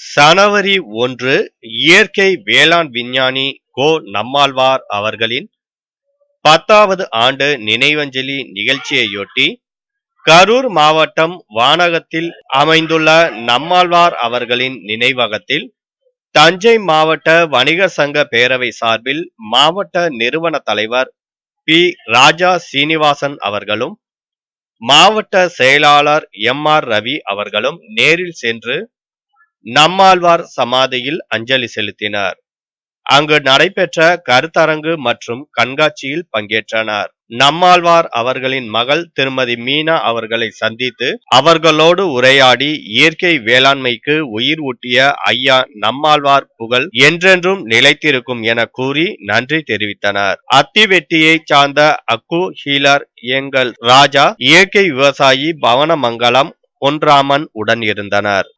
சனவரி ஒன்று இயற்கை வேளாண் விஞ்ஞானி கோ நம்மாழ்வார் அவர்களின் பத்தாவது ஆண்டு நினைவஞ்சலி நிகழ்ச்சியையொட்டி கரூர் மாவட்டம் வானகத்தில் அமைந்துள்ள நம்மாழ்வார் அவர்களின் நினைவகத்தில் தஞ்சை மாவட்ட வணிக சங்க பேரவை சார்பில் மாவட்ட நிறுவன தலைவர் பி. ராஜா சீனிவாசன் அவர்களும் மாவட்ட செயலாளர் எம். ஆர். ரவி அவர்களும் நேரில் சென்று நம்மாழ்வார் சமாதியில் அஞ்சலி செலுத்தினர். அங்கு நடைபெற்ற கருத்தரங்கு மற்றும் கண்காட்சியில் பங்கேற்றனர். நம்மாழ்வார் அவர்களின் மகள் திருமதி மீனா அவர்களை சந்தித்து அவர்களோடு உரையாடி இயற்கை வேளாண்மைக்கு உயிர் ஊட்டிய ஐயா நம்மாழ்வார் புகழ் என்றென்றும் நிலைத்திருக்கும் என கூறி நன்றி தெரிவித்தனர். அத்திவெட்டியை சார்ந்த அக்கு ஹீலர் எங்கள் ராஜா இயற்கை விவசாயி பவனமங்கலம் பொன்ராமன் உடன் இருந்தனர்.